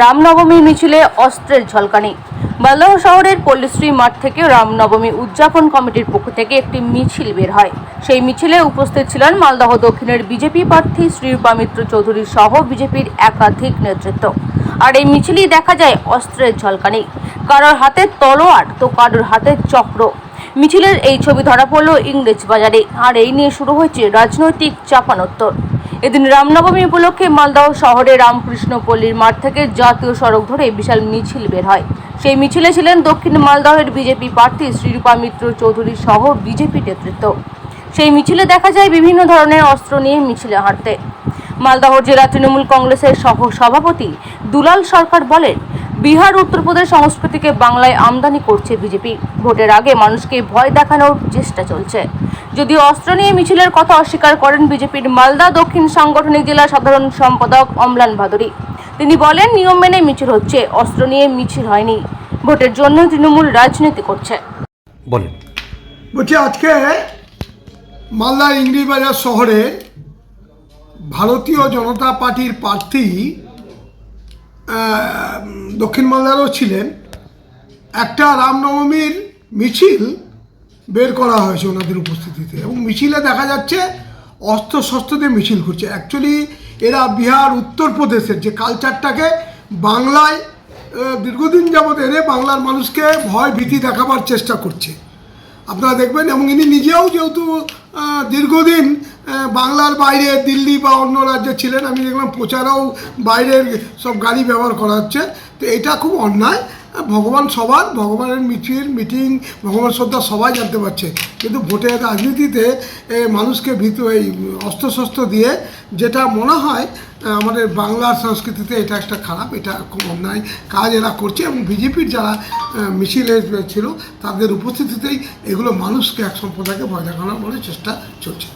রামনবমী মিছিলে অস্ত্রের ঝলকানি। মালদহ শহরের পল্লীশ্রী মাঠ থেকে রামনবমী উদযাপন কমিটির পক্ষ থেকে একটি মিছিল বের হয়। সেই মিছিলে উপস্থিত ছিলেন মালদহ দক্ষিণের বিজেপি প্রার্থী শ্রীরূপা মিত্র চৌধুরী সহ বিজেপির একাধিক নেতৃত্ব। আর এই মিছিলেই দেখা যায় অস্ত্রের ঝলকানি। কারোর হাতে তলোয়ার তো কারোর হাতে চক্র। মিছিলের এই ছবি ধরা পড়ল ইংরেজ বাজারে। আর এই নিয়ে শুরু হয়েছে রাজনৈতিক চাপানোত্তর। এদিন রামনবমী উপলক্ষে মালদহ শহরে রামকৃষ্ণ পল্লীর মাঠ থেকে জাতীয় সড়ক ধরে বিশাল মিছিল বের হয়। সেই মিছিলে ছিলেন দক্ষিণ মালদহের বিজেপি প্রার্থী শ্রীরূপা মিত্র চৌধুরী সহ বিজেপি নেতৃত্ব। সেই মিছিলে দেখা যায় বিভিন্ন ধরনের অস্ত্র নিয়ে মিছিলে হাঁটতে। মালদহ জেলা তৃণমূল কংগ্রেসের সহ সভাপতি দুলাল সরকার বলেন বিহার উত্তরপ্রদেশ সংস্কৃতিকে বাংলায় আমদানি করছে বিজেপি। ভোটের আগে মানুষকে ভয় দেখানোর চেষ্টা চলছে। যদিও অস্ত্র নিয়ে মিছিলের কথা অস্বীকার করেন বিজেপির মালদা দক্ষিণ সাংগঠনিক জেলা সাধারণ সম্পাদক অমলান ভাদুরী। তিনি বলেন নিয়ম মেনে মিছিল হচ্ছে অস্ত্র নিয়ে মিছিল হয়নি। ভোটের জন্য তৃণমূল রাজনীতি করছে। বলেন। বলছি আজকে মালদার ইংরেজবাজার শহরে ভারতীয় জনতা পার্টির প্রার্থী দক্ষিণ মালদারও ছিলেন, একটা রামনবমীর মিছিল বের করা হয়েছে ওনাদের উপস্থিতিতে এবং মিছিলে দেখা যাচ্ছে অস্ত্র শস্ত্র দিয়ে মিছিল করছে। অ্যাকচুয়ালি এরা বিহার, উত্তরপ্রদেশের যে কালচারটাকে বাংলায় দীর্ঘদিন যাবৎ এনে বাংলার মানুষকে ভয় ভীতি দেখাবার চেষ্টা করছে। আপনারা দেখবেন এবং ইনি নিজেও যেহেতু দীর্ঘদিন বাংলার বাইরে দিল্লি বা অন্য রাজ্যে ছিলেন। আমি দেখলাম প্রচারেও বাইরের সব গাড়ি ব্যবহার করা হচ্ছে। তো এটা খুব অন্যায়। ভগবান সবার, ভগবানের মিছিল, মিটিং ভগবান শ্রদ্ধা সবাই জানতে পারছে। কিন্তু ভোটের রাজনীতিতে মানুষকে ভীত এই, অস্ত্রশস্ত্র দিয়ে যেটা মনে হয় আমাদের বাংলার সংস্কৃতিতে এটা একটা খারাপ, এটা খুব অন্যায় কাজ এরা করছে এবং বিজেপির যারা মিছিলে ছিল, তাদের উপস্থিতিতেই এগুলো মানুষকে, এক সম্প্রদায়কে ভয় দেখানোর বলে চেষ্টা চলছে।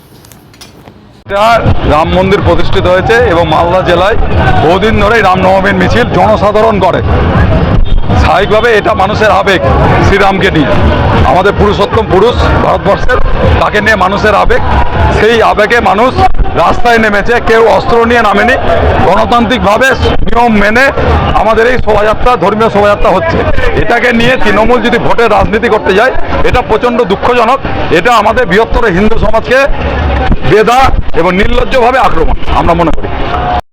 রাম মন্দির প্রতিষ্ঠিত হয়েছে এবং মালদা জেলায় বহুদিন ধরেই রামনবমীর মিছিল জনসাধারণ করে। স্বাভাবিকভাবে এটা মানুষের আবেগ শ্রীরামকে নিয়ে। আমাদের পুরুষোত্তম পুরুষ ভারতবর্ষের, তাকে নিয়ে মানুষের আবেগ। সেই আবেগে মানুষ রাস্তায় নেমেছে, কেউ অস্ত্র নিয়ে নামেনি। গণতান্ত্রিকভাবে নিয়ম মেনে আমাদের এই শোভাযাত্রা, ধর্মীয় শোভাযাত্রা হচ্ছে। এটাকে নিয়ে তৃণমূল যদি ভোটের রাজনীতি করতে যায়, এটা প্রচণ্ড দুঃখজনক। এটা আমাদের বৃহত্তর হিন্দু সমাজকে বেদা এবং নির্লজ্জভাবে আক্রমণ, আমরা মনে করি।